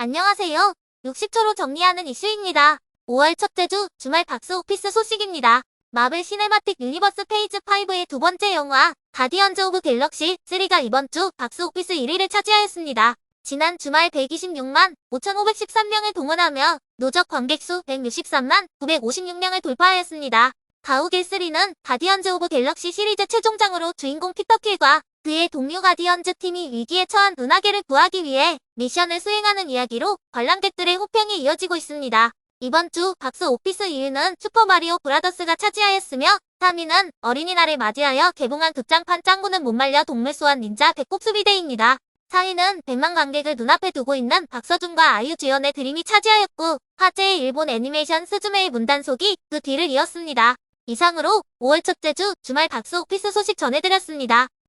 안녕하세요. 60초로 정리하는 이슈입니다. 5월 첫째 주 주말 박스 오피스 소식입니다. 마블 시네마틱 유니버스 페이즈 5의 두 번째 영화 가디언즈 오브 갤럭시 3가 이번 주 박스 오피스 1위를 차지하였습니다. 지난 주말 126만 5,513명을 동원하며 누적 관객 수 163만 956명을 돌파하였습니다. 가우길 3는 가디언즈 오브 갤럭시 시리즈 최종장으로 주인공 피터킬과 그의 동료 가디언즈 팀이 위기에 처한 은하계를 구하기 위해 미션을 수행하는 이야기로 관람객들의 호평이 이어지고 있습니다. 이번 주 박스 오피스 2위는 슈퍼마리오 브라더스가 차지하였으며 3위는 어린이날을 맞이하여 개봉한 극장판 짱구는 못 말려 동물 소환 닌자 배꼽 수비대입니다. 4위는 100만 관객을 눈앞에 두고 있는 박서준과 아이유 주연의 드림이 차지하였고 화제의 일본 애니메이션 스즈메의 문단속이 그 뒤를 이었습니다. 이상으로 5월 첫째 주 주말 박스 오피스 소식 전해드렸습니다.